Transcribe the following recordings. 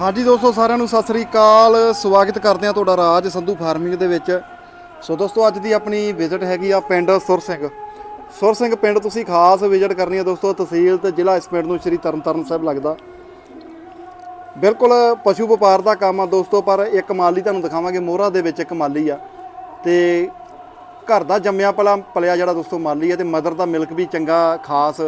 ਹਾਂਜੀ ਦੋਸਤੋ, ਸਾਰਿਆਂ ਨੂੰ ਸਤਿ ਸ੍ਰੀ ਅਕਾਲ। ਸਵਾਗਤ ਕਰਦੇ ਹਾਂ ਤੁਹਾਡਾ ਰਾਜ ਸੰਧੂ ਫਾਰਮਿੰਗ ਦੇ ਵਿੱਚ। ਸੋ ਦੋਸਤੋ, ਅੱਜ ਦੀ ਆਪਣੀ ਵਿਜ਼ਿਟ ਹੈਗੀ ਆ ਪਿੰਡ ਸੁਰ ਸਿੰਘ। ਸੁਰ ਸਿੰਘ ਪਿੰਡ ਤੁਸੀਂ ਖਾਸ ਵਿਜ਼ਿਟ ਕਰਨੀ ਆ ਦੋਸਤੋ, ਤਹਿਸੀਲ ਤੇ ਜ਼ਿਲ੍ਹਾ ਇਸ ਪਿੰਡ ਨੂੰ ਸ਼੍ਰੀ ਤਰਨਤਾਰਨ ਸਾਹਿਬ ਲੱਗਦਾ। ਬਿਲਕੁਲ ਪਸ਼ੂ ਵਪਾਰ ਦਾ ਕੰਮ ਆ ਦੋਸਤੋ, ਪਰ ਇੱਕ ਮਾਲੀ ਤੁਹਾਨੂੰ ਦਿਖਾਵਾਂਗੇ, ਮੋਹਰਾ ਦੇ ਵਿੱਚ ਇੱਕ ਮਾਲੀ ਆ। ਤੇ ਘਰ ਦਾ ਜੰਮਿਆ ਪਲਾ ਪਲਿਆ ਜਿਹੜਾ ਦੋਸਤੋ, ਮਾਲੀ ਆ ਤੇ ਮਦਰ ਦਾ ਮਿਲਕ ਵੀ ਚੰਗਾ, ਖਾਸ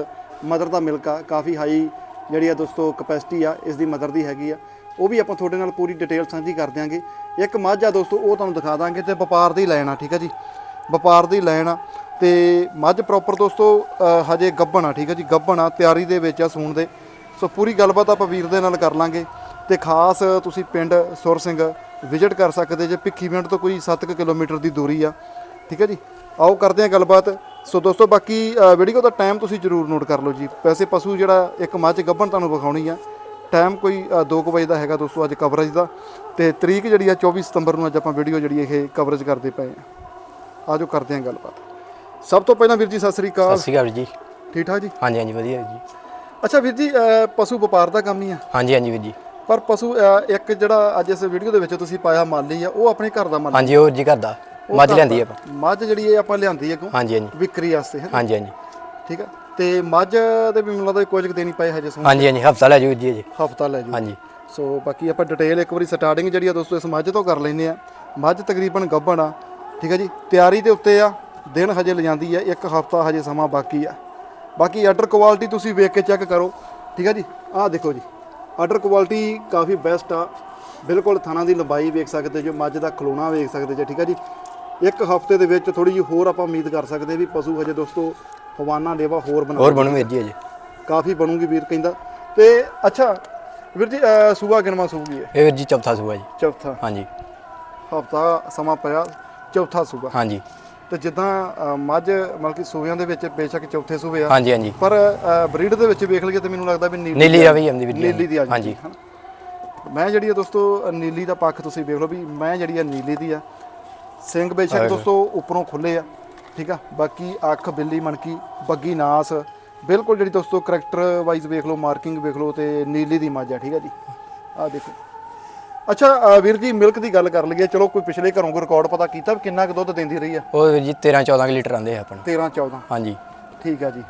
ਮਦਰ ਦਾ ਮਿਲਕ ਆ, ਕਾਫੀ ਹਾਈ ਜਿਹੜੀ ਆ ਦੋਸਤੋ ਕਪੈਸਿਟੀ ਆ, ਇਸ ਦੀ ਮਦਰ ਦੀ ਹੈਗੀ ਆ। ਉਹ ਵੀ ਆਪਾਂ ਤੁਹਾਡੇ ਨਾਲ ਪੂਰੀ ਡਿਟੇਲ ਸਾਂਝੀ ਕਰ ਦਿਆਂਗੇ। ਇੱਕ ਮੱਝ ਆ ਦੋਸਤੋ, ਉਹ ਤੁਹਾਨੂੰ ਦਿਖਾ ਦਾਂਗੇ ਤੇ ਵਪਾਰ ਦੀ ਲੈਣ ਆ, ਠੀਕ ਆ ਜੀ? ਵਪਾਰ ਦੀ ਲੈਣ ਆ ਤੇ ਮੱਝ ਪ੍ਰੋਪਰ ਦੋਸਤੋ ਹਜੇ ਗੱਭਣ ਆ, ਠੀਕ ਆ ਜੀ? ਗੱਭਣ ਆ, ਤਿਆਰੀ ਦੇ ਵਿੱਚ ਆ ਸੂਣ ਦੇ। ਸੋ ਪੂਰੀ ਗੱਲਬਾਤ ਆਪਾਂ ਵੀਰ ਦੇ ਨਾਲ ਕਰ ਲਾਂਗੇ ਤੇ ਖਾਸ ਤੁਸੀਂ ਪਿੰਡ ਸੁਰ ਸਿੰਘ ਵਿਜ਼ਿਟ ਕਰ ਸਕਦੇ ਜੇ ਭਿੱਖੀ ਪਿੰਡ ਤੋਂ ਕੋਈ 7 ਕਿਲੋਮੀਟਰ ਦੀ ਦੂਰੀ ਆ, ਠੀਕ ਹੈ ਜੀ? ਆਓ ਕਰਦੇ ਹਾਂ ਗੱਲਬਾਤ। ਸੋ ਦੋਸਤੋ, ਬਾਕੀ ਵੀਡੀਓ ਦਾ ਟਾਈਮ ਤੁਸੀਂ ਜਰੂਰ ਨੋਟ ਕਰ ਲਓ ਜੀ। ਵੈਸੇ ਪਸ਼ੂ ਜਿਹੜਾ ਇੱਕ ਮੱਝ ਗੱਭਣ ਤੁਹਾਨੂੰ ਵਿਖਾਉਣੀ ਆ ਟਾਈਮ ਕੋਈ 2 ਵਜੇ ਦਾ ਹੈਗਾ ਦੋਸਤੋ ਅੱਜ ਕਵਰੇਜ ਦਾ ਤੇ ਤਰੀਕ ਜਿਹੜੀ ਆ 24 ਸਤੰਬਰ ਨੂੰ ਅੱਜ ਆਪਾਂ ਵੀਡੀਓ ਜਿਹੜੀ ਇਹ ਕਵਰੇਜ ਕਰਦੇ ਪਏ ਆ। ਆਜੋ ਕਰਦੇ ਹਾਂ ਗੱਲਬਾਤ। ਸਭ ਤੋਂ ਪਹਿਲਾਂ ਵੀਰ ਜੀ ਸਤਿ ਸ੍ਰੀ ਅਕਾਲ। ਸਤਿ ਸ਼੍ਰੀ ਅਕਾਲ ਜੀ। ਠੀਕ ਠਾਕ ਜੀ? ਹਾਂਜੀ ਹਾਂਜੀ ਵਧੀਆ ਜੀ। ਅੱਛਾ ਵੀਰ ਜੀ ਪਸ਼ੂ ਵਪਾਰ ਦਾ ਕੰਮ ਹੀ ਆ। ਹਾਂਜੀ ਹਾਂਜੀ ਵੀਰ ਜੀ। ਪਰ ਪਸ਼ੂ ਇੱਕ ਜਿਹੜਾ ਅੱਜ ਇਸ ਵੀਡੀਓ ਦੇ ਵਿੱਚ ਤੁਸੀਂ ਪਾਇਆ ਮਾਲੀ ਆ ਉਹ ਆਪਣੇ ਘਰ ਦਾ ਮਾਲੀ ਹਾਂਜੀ ਉਹ ਜੀ ਕਰਦਾ ਮੱਝ ਲੈਂਦੀ ਆਪਾਂ। ਮੱਝ ਜਿਹੜੀ ਇਹ ਆਪਾਂ ਲਿਆਂਦੀ ਹੈ ਕਿਉਂ ਹਾਂਜੀ ਹਾਂਜੀ। ਵਿਕਰੀ ਵਾਸਤੇ ਹਾਂਜੀ ਹਾਂਜੀ। ਠੀਕ ਆ। ਤੇ ਮੱਝ ਦੇ ਵੀ ਮੈਨੂੰ ਲੱਗਦਾ ਕੁਝ ਕੁ ਹੀ ਪਏ ਹਜੇ ਸੋਣ ਹਾਂਜੀ ਹਾਂਜੀ ਹਫਤਾ ਲੈ ਜਾਓ ਜੀ ਜੀ ਹਫਤਾ ਲੈ ਜੂ ਹਾਂਜੀ। ਸੋ ਬਾਕੀ ਆਪਾਂ ਡਿਟੇਲ ਇੱਕ ਵਾਰੀ ਸਟਾਰਟਿੰਗ ਜਿਹੜੀ ਆ ਦੋਸਤੋ ਇਸ ਮੱਝ ਤੋਂ ਕਰ ਲੈਨੇ ਆ। ਮੱਝ ਤਕਰੀਬਨ ਗੱਭਣ ਆ ਠੀਕ ਆ ਜੀ? ਤਿਆਰੀ ਦੇ ਉੱਤੇ ਆ ਦਿਨ ਹਜੇ ਲਿਜਾਂਦੀ ਆ ਇੱਕ ਹਫਤਾ ਹਜੇ ਸਮਾਂ ਬਾਕੀ ਆ। ਬਾਕੀ ਆਰਡਰ ਕੁਆਲਿਟੀ ਤੁਸੀਂ ਵੇਖ ਕੇ ਚੈੱਕ ਕਰੋ ਠੀਕ ਆ ਜੀ? ਆਹ ਦੇਖੋ ਜੀ ਆਰਡਰ ਕੁਆਲਿਟੀ ਕਾਫੀ ਬੈਸਟ ਆ। ਬਿਲਕੁਲ ਥਾਣਾ ਦੀ ਲੰਬਾਈ ਵੇਖ ਸਕਦੇ ਜੋ ਮੱਝ ਦਾ ਖਲੋਣਾ ਵੇਖ ਸਕਦੇ ਜੇ ਠੀਕ ਆ ਜੀ? ਇੱਕ ਹਫ਼ਤੇ ਦੇ ਵਿੱਚ ਥੋੜੀ ਜਿਹੀ ਹੋਰ ਆਪਾਂ ਉਮੀਦ ਕਰ ਸਕਦੇ ਵੀ ਪਸ਼ੂ ਹਜੇ ਦੋਸਤੋ ਹਵਾਨਾ ਲੇਵਾ ਹੋਰ ਬਣਾ ਹੋਰ ਬਣੂ ਵੀਰ ਜੀ ਕਾਫੀ ਬਣੂਗੀ ਵੀਰ ਕਹਿੰਦਾ। ਤੇ ਅੱਛਾ ਵੀਰ ਜੀ ਅਹ ਸੂਆ ਕਿਨਵਾ ਸੂਗੀ ਹੈ ਇਹ ਵੀਰ ਜੀ ਚੌਥਾ ਸੂਆ ਜੀ। ਚੌਥਾ। ਹਾਂਜੀ। ਹਫਤਾ ਸਮਾਂ ਪਿਆ ਚੌਥਾ ਸੂਆ। ਹਾਂਜੀ। ਤੇ ਜਿੱਦਾਂ ਅਹ, ਮੱਝ ਮਤਲਬ ਕਿ ਸੂਬਿਆਂ ਦੇ ਵਿੱਚ ਬੇਸ਼ੱਕ ਚੌਥੇ ਸੂਬੇ ਆ। ਹਾਂਜੀ ਹਾਂਜੀ। ਪਰ ਬਰੀਡ ਦੇ ਵਿੱਚ ਵੇਖ ਲਈਏ ਤੇ ਮੈਨੂੰ ਲੱਗਦਾ ਵੀ ਨੀਲੀ ਨੀਲੀ ਰਵੀ ਆਉਂਦੀ ਵੀਰ ਜੀ ਨੀਲੀ ਦੀ ਆ ਹਾਂਜੀ। ਹਨਾ। ਮੈਂ ਜਿਹੜੀ ਆ ਦੋਸਤੋ ਨੀਲੀ ਦਾ ਪੱਖ ਤੁਸੀਂ ਵੇਖ ਲਓ ਵੀ ਮੈਂ ਜਿਹੜੀ ਆ ਨੀਲੀ ਦੀ ਆ। ਸਿੰਘ ਬੇਸ਼ੱਕ ਦੋਸਤੋ ਉੱਪਰੋਂ ਖੁੱਲੇ ਆ। ਠੀਕ ਆ? ਬਾਕੀ ਅੱਖ ਬਿੱਲੀ ਮਣਕੀ ਬੱਗੀ ਨਾਸ ਬਿਲਕੁਲ ਜਿਹੜੀ ਦੋਸਤੋ ਕਰੈਕਟਰ ਵਾਈਜ਼ ਵੇਖ ਲਓ ਮਾਰਕਿੰਗ ਵੇਖ ਲਓ ਤੇ ਨੀਲੀ ਦੀ ਮੱਝ ਆ ਠੀਕ ਆ ਜੀ? ਆ ਦੇਖੋ। ਅੱਛਾ ਵੀਰ ਜੀ ਮਿਲਕ ਦੀ ਗੱਲ ਕਰ ਲਈਏ। ਚਲੋ ਕੋਈ ਪਿਛਲੇ ਘਰੋਂ ਕੋਈ ਰਿਕਾਰਡ ਪਤਾ ਕੀਤਾ ਵੀ ਕਿੰਨਾ ਕੁ ਦੁੱਧ ਦਿੰਦੀ ਰਹੀ ਆ? ਉਹ ਵੀਰ ਜੀ 13 14 ਲੀਟਰ ਆਂਦੇ ਆ ਆਪਣੇ। 13 14 ਹਾਂਜੀ। ਠੀਕ ਆ ਜੀ।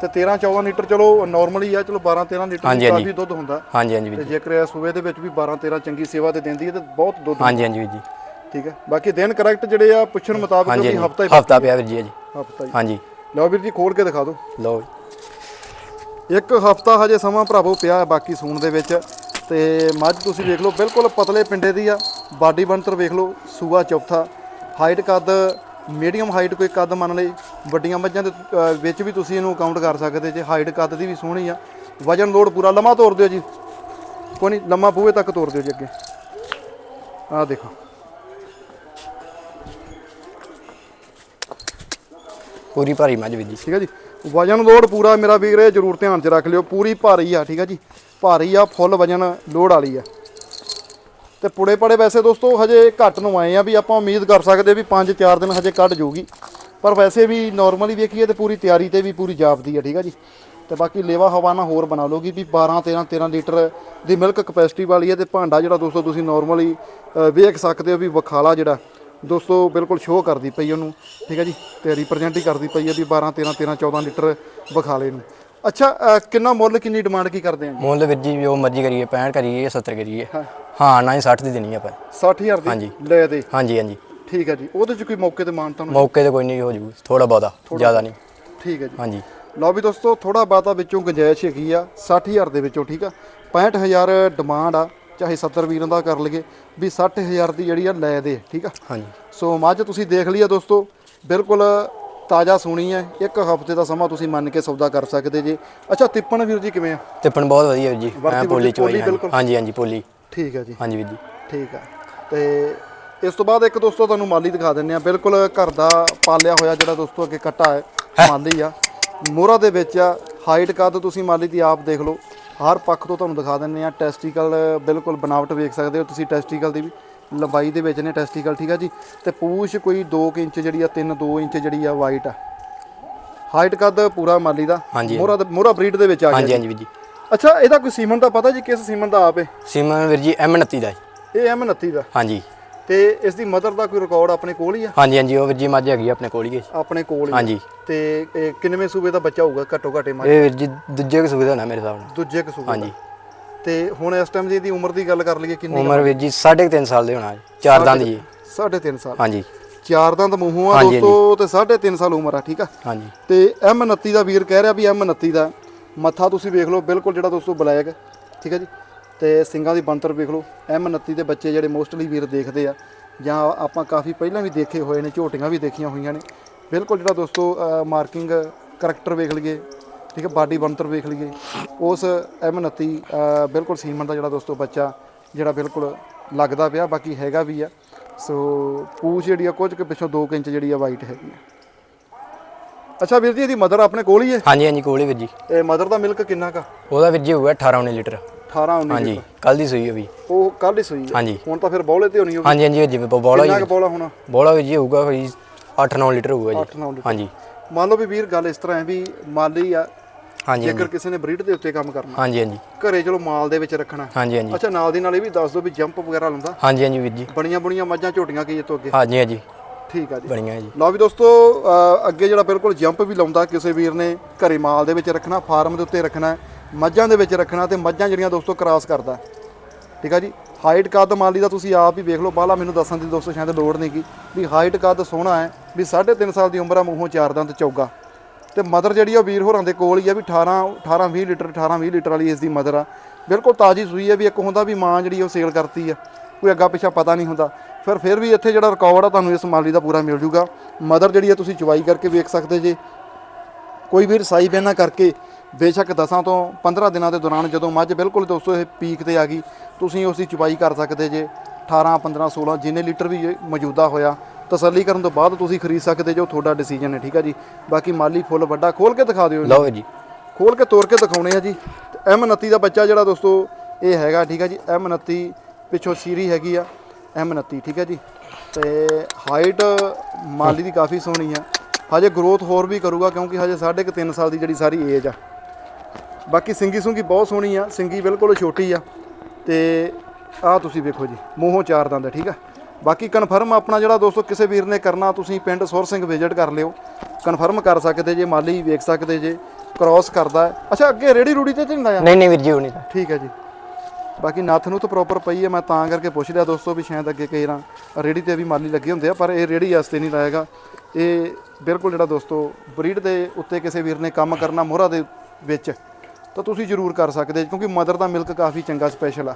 ਤੇ 13 14 ਲੀਟਰ ਚਲੋ ਨਾਰਮਲੀ ਆ ਚਲੋ 12 13 ਲੀਟਰ। ਕਾਫੀ ਦੁੱਧ ਹੁੰਦਾ। ਹਾਂਜੀ ਹਾਂਜੀ ਵੀਰ ਜੀ। ਜੇਕਰ ਇਹ ਸੂਬੇ ਦੇ ਵਿੱਚ ਵੀ 12 13 ਚੰਗੀ ਸੇਵਾ ਤੇ ਦਿੰਦੀ ਹੈ ਤੇ ਬਹੁਤ ਦੁੱਧ ਹਾਂਜੀ ਹਾਂਜੀ ਵੀਰ ਜੀ। ਠੀਕ ਹੈ। ਬਾਕੀ ਦਿਨ ਕਰੈਕਟ ਜਿਹੜੇ ਆ ਪੁੱਛਣ ਮੁਤਾਬਕ ਹਾਂਜੀ ਵੀ ਹਫਤਾ ਹੀ ਹਫਤਾ ਪਿਆ ਵੀਰ ਜੀ ਜੀ ਹਫਤਾ ਹੀ। ਹਾਂਜੀ। ਲਓ ਵੀਰ ਜੀ ਖੋਲ ਕੇ ਦਿਖਾ ਦਿਓ। ਲਓ ਇੱਕ ਹਫਤਾ ਹਜੇ ਸਮਾਂ ਭਰਾਵੋ ਪਿਆ ਬਾਕੀ ਸੂਣ ਦੇ ਵਿੱਚ। ਤੇ ਮੱਝ ਤੁਸੀਂ ਵੇਖ ਲਓ ਬਿਲਕੁਲ ਪਤਲੇ ਪਿੰਡੇ ਦੀ ਆ। ਬਾਡੀ ਬਣਤਰ ਵੇਖ ਲਓ ਸੂਆ ਚੌਥਾ। ਹਾਈਟ ਕੱਦ ਮੀਡੀਅਮ ਹਾਈਟ ਕੋਈ ਕੱਦ ਮੰਨ ਲਈ। ਵੱਡੀਆਂ ਮੱਝਾਂ ਦੇ ਵਿੱਚ ਵੀ ਤੁਸੀਂ ਇਹਨੂੰ ਕਾਊਂਟ ਕਰ ਸਕਦੇ ਜੇ। ਹਾਈਟ ਕੱਦ ਦੀ ਵੀ ਸੋਹਣੀ ਆ। ਵਜਨ ਲੋਡ ਪੂਰਾ। ਲੰਮਾ ਤੋਰ ਦਿਓ ਜੀ। ਕੋਈ ਨਹੀਂ ਲੰਮਾ ਬੂਹੇ ਤੱਕ ਤੋਰ ਦਿਓ ਜੀ ਅੱਗੇ। ਆਹ ਦੇਖੋ। ਪੂਰੀ ਭਾਰੀ ਮੱਝ ਵੀਰ ਜੀ। ਠੀਕ ਹੈ ਜੀ। ਵਜਨ ਲੋਡ ਪੂਰਾ ਮੇਰਾ ਵੀਰ, ਇਹ ਜ਼ਰੂਰ ਧਿਆਨ 'ਚ ਰੱਖ ਲਿਓ। ਪੂਰੀ ਭਾਰੀ ਆ, ਠੀਕ ਹੈ ਜੀ। ਭਾਰੀ ਆ, ਫੁੱਲ ਵਜਨ ਲੋਡ ਵਾਲੀ ਆ। ਤੇ ਪੁੜੇ ਪੜੇ ਵੈਸੇ ਦੋਸਤੋ, ਹਜੇ ਘੱਟ ਨੂੰ ਆਏ ਆ ਵੀ ਆਪਾਂ ਉਮੀਦ ਕਰ ਸਕਦੇ ਵੀ 5-4 ਦਿਨ ਹਜੇ ਕੱਢ ਜਾਊਗੀ ਪਰ ਵੈਸੇ ਵੀ ਨਾਰਮਲੀ ਵੇਖੀਏ ਤੇ ਪੂਰੀ ਤਿਆਰੀ ਤੇ ਵੀ ਪੂਰੀ ਜਾਪਦੀ ਆ, ਠੀਕ ਆ ਜੀ। ਤੇ ਬਾਕੀ ਲੇਵਾ ਹਵਾ ਹਵਾਨਾ ਹੋਰ ਬਣਾ ਲਓਗੀ ਵੀ 12 13 13 ਲੀਟਰ ਦੀ ਮਿਲਕ ਕਪੈਸਿਟੀ ਵਾਲੀ ਹੈ ਤੇ ਭਾਂਡਾ ਜਿਹੜਾ ਦੋਸਤੋ ਤੁਸੀਂ ਨਾਰਮਲੀ ਵੇਖ ਸਕਦੇ ਹੋ ਵੀ ਵਖਾਲਾ ਜਿਹੜਾ ਦੋਸਤੋ ਬਿਲਕੁਲ ਸ਼ੋਅ ਕਰਦੀ ਪਈ ਉਹਨੂੰ ਠੀਕ ਹੈ ਜੀ? ਤੇ ਰਿਪਰੈਜ਼ੈਂਟ ਹੀ ਕਰਦੀ ਪਈ ਹੈ ਵੀ 12 13 13 14 ਲੀਟਰ ਵਖਾਲੇ ਨੂੰ ਅੱਛਾ ਕਿੰਨਾ ਮੁੱਲ ਕਿੰਨੀ ਡਿਮਾਂਡ ਕੀ ਕਰਦੇ ਆ ਮੁੱਲ ਵੀਰ ਜੀ ਜੋ ਮਰਜ਼ੀ ਕਰੀਏ 65 ਕਰੀਏ 70 ਕਰੀਏ। ਹਾਂ। ਨਾ ਹੀ 60 ਦੀ ਦੇਣੀ ਆਪਾਂ। 60000 ਦੀ? ਹਾਂਜੀ। ਲੈ ਦੇ। ਹਾਂਜੀ ਹਾਂਜੀ। ਠੀਕ ਹੈ ਜੀ। ਉਹਦੇ ਚ ਕੋਈ ਮੌਕੇ ਤੇ ਮਾਨ ਤੁਹਾਨੂੰ ਮੌਕੇ ਤੇ ਕੋਈ ਨਹੀਂ ਹੋ ਜੂ। ਥੋੜਾ ਬਹੁਤਾ ਜ਼ਿਆਦਾ ਨਹੀਂ। ਠੀਕ ਹੈ ਜੀ। ਹਾਂਜੀ। ਲਓ ਵੀ ਦੋਸਤੋ ਥੋੜਾ ਬਾਤਾ ਵਿੱਚੋਂ ਗੁੰਜਾਇਸ਼ ਹੈਗੀ ਆ 60000 ਦੇ ਵਿੱਚੋਂ ਠੀਕ ਆ? 65000 ਡਿਮਾਂਡ ਆ। ਚਾਹੇ 70 ਵੀਰਾਂ ਦਾ ਕਰ ਲਈਏ ਵੀ 60000 ਦੀ ਜਿਹੜੀ ਆ ਲੈ ਦੇ ਠੀਕ ਆ? ਹਾਂਜੀ। ਸੋ ਮੱਝ ਤੁਸੀਂ ਦੇਖ ਲਈ ਆ ਦੋਸਤੋ ਬਿਲਕੁਲ ਤਾਜ਼ਾ ਸੂਣੀ ਹੈ ਇੱਕ ਹਫ਼ਤੇ ਦਾ ਸਮਾਂ ਤੁਸੀਂ ਮੰਨ ਕੇ ਸੌਦਾ ਕਰ ਸਕਦੇ ਜੇ। ਅੱਛਾ ਤਿੱਪਣ ਵੀਰ ਜੀ ਕਿਵੇਂ ਆ? ਤਿੱਪਣ ਬਹੁਤ ਵਧੀਆ ਵੀਰ ਜੀ ਵਰਤੀ ਪੋਲੀ ਚੋਈ। ਹਾਂਜੀ ਹਾਂਜੀ ਪੋਲੀ। ਠੀਕ ਹੈ ਜੀ। ਹਾਂਜੀ ਵੀਰ ਜੀ। ਠੀਕ ਆ। ਤੇ ਇਸ ਤੋਂ ਬਾਅਦ ਇੱਕ ਦੋਸਤੋ ਤੁਹਾਨੂੰ ਮਾਲੀ ਦਿਖਾ ਦਿੰਨੇ ਆ। ਬਿਲਕੁਲ ਘਰ ਦਾ ਪਾਲਿਆ ਹੋਇਆ ਜਿਹੜਾ ਦੋਸਤੋ ਅੱਗੇ ਕੱਟਾ ਹੈ? ਮਾਲੀ ਆ। ਮੋਹਰਾ ਦੇ ਵਿੱਚ ਆ ਹਾਈਟ ਕੱਦ ਤੁਸੀਂ ਮਾਲੀ ਦੀ ਆਪ ਦੇਖ ਲਓ। ਹਰ ਪੱਖ ਤੋਂ ਤੁਹਾਨੂੰ ਦਿਖਾ ਦਿੰਨੇ ਆ ਟੈਸਟੀਕਲ ਬਿਲਕੁਲ ਬਨਾਵਟ ਵੇਖ ਸਕਦੇ ਹੋ ਤੁਸੀਂ ਟੈਸਟੀਕਲ ਦੀ ਵੀ ਲੰਬਾਈ ਦੇ ਵਿੱਚ ਨੇ ਟੈਸਟੀਕਲ ਠੀਕ ਆ ਜੀ? ਤੇ ਪੂਛ ਕੋਈ 2 ਇੰਚ ਜਿਹੜੀ ਆ 3 2 ਇੰਚ ਜਿਹੜੀ ਆ ਵਾਈਟ ਆ। ਹਾਈਟ ਕੱਦ ਪੂਰਾ ਮਾਲੀ ਦਾ। ਮੋਹਰਾ ਮੋਹਰਾ ਬਰੀਡ ਦੇ ਵਿੱਚ ਆ ਗਿਆ ਹਾਂਜੀ। ਹਾਂਜੀ ਵੀਰ ਜੀ। ਅੱਛਾ ਇਹਦਾ ਕੋਈ ਸੀਮਨ ਦਾ ਪਤਾ ਜੀ? ਕਿਸ ਸੀਮਨ ਦਾ ਆਪ ਹੈ ਸੀਮਨ ਵੀਰ ਜੀ M29 ਦਾ ਜੀ। ਇਹ M29 ਦਾ। ਹਾਂਜੀ। ਤੇ ਇਸ ਦੀ ਮਦਰ ਦਾ ਕੋਈ ਰਿਕਾਰਡ ਆਪਣੇ ਕੋਲ ਹੀ ਆ? ਹਾਂਜੀ ਹਾਂਜੀ ਉਹ ਵੀਰ ਜੀ ਮੱਝ ਹੈਗੀ ਆ ਆਪਣੇ ਕੋਲ ਹੀ ਹੈ। ਆਪਣੇ ਕੋਲ ਹੀ ਆ। ਹਾਂਜੀ। ਤੇ ਇਹ ਕਿੰਨਵੇਂ ਸੂਬੇ ਦਾ ਬੱਚਾ ਹੋਊਗਾ ਘੱਟੋ ਘੱਟ ਮੱਝ? ਇਹ ਵੀਰ ਜੀ ਦੂਜੇ ਕੁ ਸੁਵਿਧਾ ਹੋਣਾ ਮੇਰੇ ਹਿਸਾਬ ਨਾਲ। ਦੂਜੇ ਕੁ ਸੂਬੇ ਹਾਂਜੀ। ਤੇ ਹੁਣ ਇਸ ਟਾਈਮ ਦੀ ਇਹਦੀ ਉਮਰ ਦੀ ਗੱਲ ਕਰ ਲਈਏ ਕਿੰਨੀ ਉਮਰ ਵੀਰ ਜੀ 3.5 ਸਾਲ ਦੇ ਹੋਣਾ ਜੀ ਚਾਰ ਦੰਦ ਜੀ। ਸਾਢੇ ਤਿੰਨ ਸਾਲ। ਹਾਂਜੀ। ਚਾਰ ਦੰਦ ਮੂੰਹੋਂ ਆ ਹਾਂਜੀ, ਦੋਸਤੋ ਤੇ ਸਾਢੇ ਤਿੰਨ ਸਾਲ ਉਮਰ ਆ ਠੀਕ ਆ? ਹਾਂਜੀ। ਤੇ M29 ਦਾ ਵੀਰ ਕਹਿ ਰਿਹਾ ਵੀ M29 ਦਾ। ਮੱਥਾ ਤੁਸੀਂ ਵੇਖ ਲਓ ਬਿਲਕੁਲ ਜਿਹੜਾ ਦੋਸਤੋ ਬਲੈਕ ਠੀਕ ਹੈ ਜੀ? ਤੇ ਸਿੰਗਾਂ ਦੀ ਬੰਤਰ ਵੇਖ ਲਓ M29 ਦੇ ਬੱਚੇ ਜਿਹੜੇ ਮੋਸਟਲੀ ਵੀਰ ਦੇਖਦੇ ਆ ਜਾਂ ਆਪਾਂ ਕਾਫੀ ਪਹਿਲਾਂ ਵੀ ਦੇਖੇ ਹੋਏ ਨੇ ਝੋਟੀਆਂ ਵੀ ਦੇਖੀਆਂ ਹੋਈਆਂ ਨੇ। ਬਿਲਕੁਲ ਜਿਹੜਾ ਦੋਸਤੋ ਮਾਰਕਿੰਗ ਕਰੈਕਟਰ ਵੇਖ ਲਈਏ ਠੀਕ ਹੈ ਬਾਡੀ ਬੰਤਰ ਵੇਖ ਲਈਏ ਉਸ M29 ਅ, ਬਿਲਕੁਲ ਸੀਮਨ ਦਾ ਜਿਹੜਾ ਦੋਸਤੋ ਬੱਚਾ ਜਿਹੜਾ ਬਿਲਕੁਲ ਲੱਗਦਾ ਪਿਆ ਬਾਕੀ ਹੈਗਾ ਵੀ ਆ। ਸੋ ਪੂਛ ਜਿਹੜੀ ਆ ਕੁਝ ਕੁ ਪਿੱਛੋਂ 2 ਇੰਚ ਜਿਹੜੀ ਆ ਵਾਈਟ ਹੈਗੀ ਆ। ਅੱਛਾ ਵੀਰ ਜੀ ਇਹਦੀ ਮਦਰ ਆਪਣੇ ਕੋਲ ਹੀ ਹੈ? ਹਾਂਜੀ ਹਾਂਜੀ ਕੋਲ ਹੀ ਵੀਰ ਜੀ। ਇਹ ਮਦਰ ਦਾ ਮਿਲਕ ਕਿੰਨਾ ਕਾ ਉਹਦਾ ਵੀਰ ਜੀ ਹੋਊਗਾ 18 19 ਲੀਟਰ। 18 19 ਹਾਂਜੀ ਕੱਲ ਦੀ ਸੂਈ ਉਹ ਵੀ। ਉਹ ਕੱਲ ਹੀ ਸੂਈ ਹੈ ਹਾਂਜੀ। ਹੁਣ ਤਾਂ ਫਿਰ ਬੌਲੇ ਤੇ ਹੋਣੀ ਹੋਊਗੀ ਹਾਂਜੀ ਹਾਂਜੀ ਵੀਰ ਜੀ ਬੋਲਾ ਕਿੰਨਾ ਜੀ। ਕੁ ਬੌਲਾ ਹੋਣਾ? ਬੋਲਾ ਵੀਰ ਜੀ ਹੋਊਗਾ ਕੋਈ 8 9 ਲੀਟਰ ਹੋਊਗਾ 8 ਜੀ। 9 ਲੀਟਰ। ਹਾਂਜੀ। ਮੰਨ ਲਓ ਵੀ ਵੀਰ ਗੱਲ ਇਸ ਤਰ੍ਹਾਂ ਹੈ ਵੀ ਮਾਲੀ ਆ ਹਾਂਜੀ ਜੇਕਰ ਕਿਸੇ ਨੇ ਬਰੀਡ ਦੇ ਉੱਤੇ ਕੰਮ ਕਰਨਾ। ਹਾਂਜੀ ਹਾਂਜੀ। ਘਰੇ ਚਲੋ ਮਾਲ ਦੇ ਵਿੱਚ ਰੱਖਣਾ। ਹਾਂਜੀ ਹਾਂਜੀ। ਅੱਛਾ ਨਾਲ ਦੀ ਨਾਲ ਇਹ ਵੀ ਦੱਸ ਦਿਓ ਵੀ ਜੰਪ ਵਗੈਰਾ ਲਾਉਂਦਾ। ਹਾਂਜੀ ਹਾਂਜੀ ਵੀਰ ਜੀ। ਬਣੀਆਂ ਬਣੀਆਂ ਮੱਝਾਂ ਝੋਟੀਆਂ ਕੀ ਤੋਂ ਅੱਗੇ? ਹਾਂਜੀ ਹਾਂਜੀ। ਠੀਕ ਆ ਜੀ। ਬਣੀਆਂ ਜੀ। ਲਓ ਵੀ ਦੋਸਤੋ ਅੱਗੇ ਜਿਹੜਾ ਬਿਲਕੁਲ ਜੰਪ ਵੀ ਲਾਉਂਦਾ ਕਿਸੇ ਵੀਰ ਨੇ ਘਰੇ ਮਾਲ ਦੇ ਵਿੱਚ ਰੱਖਣਾ ਫਾਰਮ ਦੇ ਉੱਤੇ ਰੱਖਣਾ ਮੱਝਾਂ ਦੇ ਵਿੱਚ ਰੱਖਣਾ ਤੇ ਮੱਝਾਂ ਜਿਹੜੀਆਂ ਦੋਸਤੋ ਕ੍ਰਾਸ ਕਰਦਾ। ਠੀਕ ਆ ਜੀ? ਹਾਈਟ ਕੱਦ ਮਾਲੀ ਦਾ ਤੁਸੀਂ ਆਪ ਹੀ ਵੇਖ ਲਓ, ਬਾਹਲਾ ਮੈਨੂੰ ਦੱਸਣ ਦੀ ਦੋਸਤੋ ਸ਼ਾਇਦ ਲੋੜ ਨਹੀਂ ਕੀ ਵੀ ਹਾਈਟ ਕੱਦ ਸੋਹਣਾ ਹੈ, ਵੀ 3.5 ਸਾਲ ਦੀ ਉਮਰ ਆ, ਮੂੰਹੋਂ ਚਾਰ ਦੰਦ ਚੌਗਾ। ਤੇ ਮਦਰ ਜਿਹੜੀ ਆ ਵੀਰ ਹੋਰਾਂ ਦੇ ਕੋਲ ਹੀ ਆ ਵੀ 18 18 20 ਲੀਟਰ 18 20 ਲੀਟਰ ਵਾਲੀ ਇਸ ਦੀ ਮਦਰ ਆ। ਬਿਲਕੁਲ ਤਾਜ਼ੀ ਸੂਈ ਹੈ ਵੀ ਇੱਕ ਹੁੰਦਾ ਵੀ ਮਾਂ ਜਿਹੜੀ ਉਹ ਸੇਲ ਕਰਤੀ ਆ। ਕੋਈ ਅੱਗਾ ਪਿੱਛਾ ਪਤਾ ਨਹੀਂ ਹੁੰਦਾ। ਫਿਰ ਫਿਰ ਵੀ ਇੱਥੇ ਜਿਹੜਾ ਰਿਕਾਰਡ ਆ ਤੁਹਾਨੂੰ ਇਸ ਮਾਲੀ ਦਾ ਪੂਰਾ ਮਿਲ ਜੂਗਾ। ਮਦਰ ਜਿਹੜੀ ਆ ਤੁਸੀਂ ਚਵਾਈ ਕਰਕੇ ਵੇਖ ਸਕਦੇ ਜੇ। ਕੋਈ ਵੀ ਰਸਾਈ ਬਹਿਨਾ ਕਰਕੇ ਬੇਸ਼ੱਕ 10 ਤੋਂ 15 ਦਿਨਾਂ ਦੇ ਦੌਰਾਨ ਜਦੋਂ ਮੱਝ ਬਿਲਕੁਲ ਦੋਸਤੋ ਇਹ ਪੀਕ ਤੇ ਆ ਗਈ ਤੁਸੀਂ ਉਸ ਦੀ ਚੁਬਾਈ ਕਰ ਸਕਦੇ ਜੇ। 18 15 16 ਜਿੰਨੇ ਲੀਟਰ ਵੀ ਮੌਜੂਦਾ ਹੋਇਆ ਤਸੱਲੀ ਕਰਨ ਤੋਂ ਬਾਅਦ ਤੁਸੀਂ ਖਰੀਦ ਸਕਦੇ ਜੋ ਤੁਹਾਡਾ ਡਿਸੀਜਨ ਹੈ ਠੀਕ ਆ ਜੀ? ਬਾਕੀ ਮਾਲੀ ਫੁੱਲ ਵੱਡਾ ਖੋਲ ਕੇ ਦਿਖਾ ਦਿਓ ਲਓ ਜੀ। ਖੋਲ ਕੇ ਤੋੜ ਕੇ ਦਿਖਾਉਣੇ ਆ ਜੀ। M29 ਦਾ ਬੱਚਾ ਜਿਹੜਾ ਦੋਸਤੋ ਇਹ ਹੈਗਾ ਠੀਕ ਹੈ ਜੀ? M29 ਪਿੱਛੋਂ ਸੀਰੀ ਹੈਗੀ ਆ M29 ਠੀਕ ਹੈ ਜੀ? ਤੇ ਹਾਈਟ ਮਾਲੀ ਦੀ ਕਾਫੀ ਸੋਹਣੀ ਆ। ਹਜੇ ਗਰੋਥ ਹੋਰ ਵੀ ਕਰੂਗਾ ਕਿਉਂਕਿ ਹਜੇ ਸਾਢੇ ਕੁ ਤਿੰਨ ਸਾਲ ਦੀ ਜਿਹੜੀ ਸਾਰੀ ਏਜ ਆ। ਬਾਕੀ ਸਿੰਗੀ ਸੁੰਗੀ ਬਹੁਤ ਸੋਹਣੀ ਆ ਸਿੰਗੀ ਬਿਲਕੁਲ ਛੋਟੀ ਆ ਤੇ ਆਹ ਤੁਸੀਂ ਵੇਖੋ ਜੀ ਮੂੰਹੋਂ ਚਾਰ ਦੰਦ ਆ, ਠੀਕ ਆ? ਬਾਕੀ ਕਨਫਰਮ ਆਪਣਾ ਜਿਹੜਾ ਦੋਸਤੋ ਕਿਸੇ ਵੀਰ ਨੇ ਕਰਨਾ ਤੁਸੀਂ ਪਿੰਡ ਸੁਰ ਸਿੰਘ ਵਿਜ਼ਿਟ ਕਰ ਲਿਓ। ਕਨਫਰਮ ਕਰ ਸਕਦੇ ਜੇ ਮਾਲੀ ਵੇਖ ਸਕਦੇ ਜੇ ਕ੍ਰਾਸ ਕਰਦਾ। ਅੱਛਾ ਅੱਗੇ ਰੇੜੀ ਰੂੜੀ ਤੇ ਝਿੰਦਾ ਆ? ਨਹੀਂ ਨਹੀਂ ਵੀਰ ਜੀ ਉਹ ਨਹੀਂ ਤਾਂ। ਠੀਕ ਹੈ ਜੀ। ਬਾਕੀ ਨੱਥ ਨੂੰ ਤਾਂ ਪ੍ਰੋਪਰ ਪਈ ਹੈ ਮੈਂ ਤਾਂ ਕਰਕੇ ਪੁੱਛ ਲਿਆ ਦੋਸਤੋ ਵੀ ਸ਼ਾਇਦ ਅੱਗੇ ਕਈ ਰਾਂ ਰੇੜੀ ਤੇ ਵੀ ਮਾਲੀ ਲੱਗੇ ਹੁੰਦੇ ਆ ਪਰ ਇਹ ਰੇੜੀ ਵਾਸਤੇ ਨਹੀਂ ਲਾਏਗਾ। ਇਹ ਬਿਲਕੁਲ ਜਿਹੜਾ ਦੋਸਤੋ ਬਰੀਡ ਦੇ ਉੱਤੇ ਕਿਸੇ ਵੀਰ ਨੇ ਕੰਮ ਕਰਨਾ ਮੋਹਰਾ ਦੇ ਵਿੱਚ ਤਾਂ ਤੁਸੀਂ ਜ਼ਰੂਰ ਕਰ ਸਕਦੇ ਕਿਉਂਕਿ ਮਦਰ ਦਾ ਮਿਲਕ ਕਾਫੀ ਚੰਗਾ ਸਪੈਸ਼ਲ ਆ।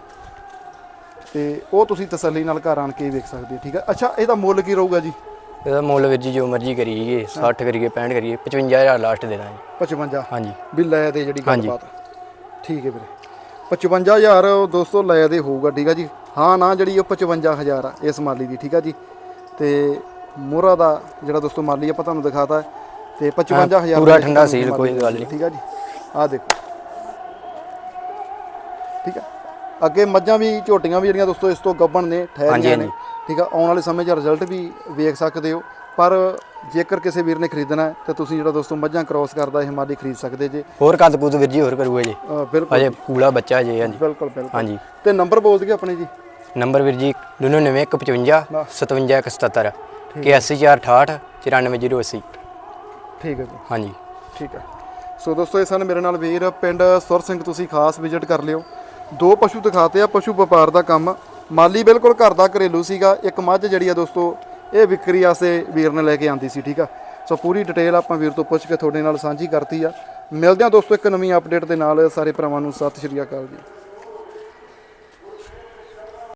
ਤੇ ਉਹ ਤੁਸੀਂ ਤਸੱਲੀ ਨਾਲ ਘਰ ਆਣ ਕੇ ਵੇਖ ਸਕਦੇ ਹੋ ਠੀਕ ਹੈ ਅੱਛਾ ਇਹਦਾ ਮੁੱਲ ਕੀ ਰਹੂਗਾ ਜੀ? ਇਹਦਾ ਮੁੱਲ ਵੀਰ ਜੀ ਜੋ ਮਰਜ਼ੀ ਕਰੀਏ 60 ਕਰੀਏ 65 ਕਰੀਏ 55000 ਲਾਸਟ ਦੇਣਾ ਜੀ। 55 ਹਾਂਜੀ। ਵੀ ਲੈ ਦੇ ਜਿਹੜੀ। ਗੱਲਬਾਤ। ਠੀਕ ਹੈ ਵੀਰੇ। 55000 ਦੋਸਤੋ ਲੈ ਦੇ ਹੋਊਗਾ ਠੀਕ ਆ ਜੀ? ਹਾਂ ਨਾ ਜਿਹੜੀ ਉਹ 55000 ਆ ਇਸ ਮਾਲੀ ਦੀ ਠੀਕ ਆ ਜੀ? ਤੇ ਮੋਹਰਾ ਦਾ ਜਿਹੜਾ ਦੋਸਤੋ ਮਾਲੀ ਆਪਾਂ ਤੁਹਾਨੂੰ ਦਿਖਾਤਾ ਹੈ ਤੇ 55000 ਪੂਰਾ ਠੰਡਾ ਸੀਲ, ਕੋਈ ਗੱਲ ਨਹੀਂ। ਠੀਕ ਆ ਜੀ? ਆਹ ਦੇਖੋ। ਠੀਕ ਆ ਅੱਗੇ ਮੱਝਾਂ ਵੀ ਝੋਟੀਆਂ ਵੀ ਜਿਹੜੀਆਂ ਦੋਸਤੋ ਇਸ ਤੋਂ ਗੱਬਣ ਨੇ ਠਹਿਰੀਆਂ ਨੇ। ਠੀਕ ਆ ਆਉਣ ਵਾਲੇ ਸਮੇਂ 'ਚ ਰਿਜ਼ਲਟ ਵੀ ਵੇਖ ਸਕਦੇ ਹੋ। ਪਰ ਜੇਕਰ ਕਿਸੇ ਵੀਰ ਨੇ ਖਰੀਦਣਾ ਹੈ ਤਾਂ ਤੁਸੀਂ ਜਿਹੜਾ ਦੋਸਤੋ ਮੱਝਾਂ ਕ੍ਰਾਸ ਕਰਦਾ ਇਹ ਮਾਲੀ ਖਰੀਦ ਸਕਦੇ ਜੇ। ਹੋਰ ਕੱਦ ਕੁੱਦ ਵੀਰ ਜੀ ਹੋਰ ਕਰੂਗਾ ਜੀ। ਬਿਲਕੁਲ। ਅਜੇ ਪੂਲਾ ਬੱਚਾ ਜੇ ਹਾਂਜੀ। ਬਿਲਕੁਲ ਬਿਲਕੁਲ। ਹਾਂਜੀ। ਤੇ ਨੰਬਰ ਬੋਲ ਦਈਏ ਆਪਣੇ ਜੀ? ਨੰਬਰ ਵੀਰ ਜੀ 9955 57177 8468 94080 ਠੀਕ ਹੈ। ਜੀ। ਹਾਂਜੀ। ਠੀਕ ਹੈ। ਸੋ ਦੋਸਤੋ ਇਹ ਸਨ ਮੇਰੇ ਨਾਲ ਵੀਰ ਪਿੰਡ ਸੁਰ ਸਿੰਘ ਤੁਸੀਂ ਖਾਸ ਵਿਜ਼ਿਟ ਕਰ ਲਿਓ। ਦੋ ਪਸ਼ੂ ਦਿਖਾਤੇ ਆ, ਪਸ਼ੂ ਵਪਾਰ ਦਾ ਕੰਮ। ਮਾਲੀ ਬਿਲਕੁਲ ਘਰ ਦਾ ਘਰੇਲੂ ਸੀਗਾ। ਇੱਕ ਮੱਝ ਜਿਹੜੀ ਆ ਦੋਸਤੋ, ਇਹ ਵਿਕਰੀ ਵਾਸਤੇ ਵੀਰ ਨੇ ਲੈ ਕੇ ਆਂਦੀ ਸੀ, ਠੀਕ ਆ? ਸੋ ਪੂਰੀ ਡਿਟੇਲ ਆਪਾਂ ਵੀਰ ਤੋਂ ਪੁੱਛ ਕੇ ਤੁਹਾਡੇ ਨਾਲ ਸਾਂਝੀ ਕਰਤੀ ਆ। ਮਿਲਦੇ ਆ ਦੋਸਤੋ ਇੱਕ ਨਵੀਂ ਅਪਡੇਟ ਦੇ ਨਾਲ। ਸਾਰੇ ਭਰਾਵਾਂ ਨੂੰ ਸਤਿ ਸ਼੍ਰੀ ਅਕਾਲ ਜੀ।